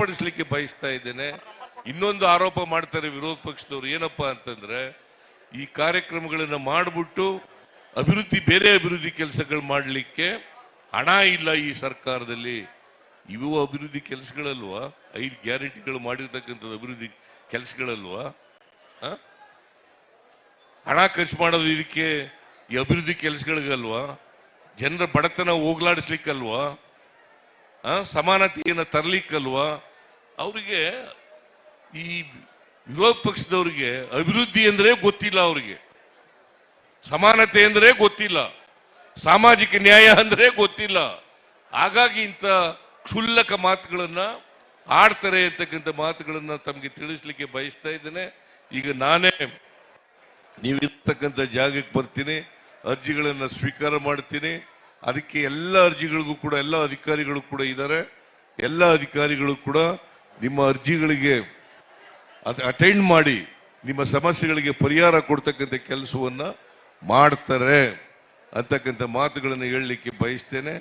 ಪಡಿಸ್ಲಿಕ್ಕೆ ಬಯಸ್ತಾ ಇದ್ದೇನೆ. ಇನ್ನೊಂದು ಆರೋಪ ಮಾಡ್ತಾರೆ ವಿರೋಧ ಪಕ್ಷದವರು, ಏನಪ್ಪಾ ಅಂತಂದ್ರೆ, ಈ ಕಾರ್ಯಕ್ರಮಗಳನ್ನ ಮಾಡಿಬಿಟ್ಟು ಅಭಿವೃದ್ಧಿ, ಬೇರೆ ಅಭಿವೃದ್ಧಿ ಕೆಲಸಗಳು ಮಾಡಲಿಕ್ಕೆ ಹಣ ಇಲ್ಲ ಈ ಸರ್ಕಾರದಲ್ಲಿ. ಇವು ಅಭಿವೃದ್ಧಿ ಕೆಲಸಗಳಲ್ವಾ? ಐದು ಗ್ಯಾರಂಟಿಗಳು ಮಾಡಿರ್ತಕ್ಕಂಥದ್ದು ಅಭಿವೃದ್ಧಿ ಕೆಲಸಗಳಲ್ವಾ? ಹಣ ಖರ್ಚು ಮಾಡೋದು ಇದಕ್ಕೆ ಈ ಅಭಿವೃದ್ಧಿ ಕೆಲಸಗಳಿಗಲ್ವಾ? ಜನರ ಬಡತನ ಹೋಗ್ಲಾಡಿಸ್ಲಿಕ್ಕಲ್ವಾ? ಸಮಾನತೆಯನ್ನು ತರಲಿಕ್ಕಲ್ವಾ? ಅವರಿಗೆ ಈ ವಿರೋಧ ಪಕ್ಷದವರಿಗೆ ಅಭಿವೃದ್ಧಿ ಅಂದ್ರೆ ಗೊತ್ತಿಲ್ಲ ಅವರಿಗೆ. ಸಮಾನತೆ ಅಂದರೆ ಗೊತ್ತಿಲ್ಲ. ಸಾಮಾಜಿಕ ನ್ಯಾಯ ಅಂದರೆ ಗೊತ್ತಿಲ್ಲ. ಹಾಗಾಗಿ ಇಂಥ ಕ್ಷುಲ್ಲಕ ಮಾತುಗಳನ್ನು ಆಡ್ತಾರೆ ಅಂತಕ್ಕಂಥ ಮಾತುಗಳನ್ನು ತಮಗೆ ತಿಳಿಸ್ಲಿಕ್ಕೆ ಬಯಸ್ತಾ ಇದ್ದೇನೆ. ಈಗ ನಾನೇ ನೀವಿರ್ತಕ್ಕಂಥ ಜಾಗಕ್ಕೆ ಬರ್ತೀನಿ, ಅರ್ಜಿಗಳನ್ನು ಸ್ವೀಕಾರ ಮಾಡ್ತೀನಿ. ಅದಕ್ಕೆ ಎಲ್ಲ ಅರ್ಜಿಗಳಿಗೂ ಕೂಡ, ಎಲ್ಲ ಅಧಿಕಾರಿಗಳು ಕೂಡ ಇದ್ದಾರೆ. ಎಲ್ಲ ಅಧಿಕಾರಿಗಳು ಕೂಡ ನಿಮ್ಮ ಅರ್ಜಿಗಳಿಗೆ ಅಟೆಂಡ್ ಮಾಡಿ, ನಿಮ್ಮ ಸಮಸ್ಯೆಗಳಿಗೆ ಪರಿಹಾರ ಕೊಡ್ತಕ್ಕಂಥ ಕೆಲಸವನ್ನು ಮಾಡ್ತಾರೆ ಅಂತಕ್ಕಂಥ ಮಾತುಗಳನ್ನು ಹೇಳಲಿಕ್ಕೆ ಬಯಸ್ತೇನೆ.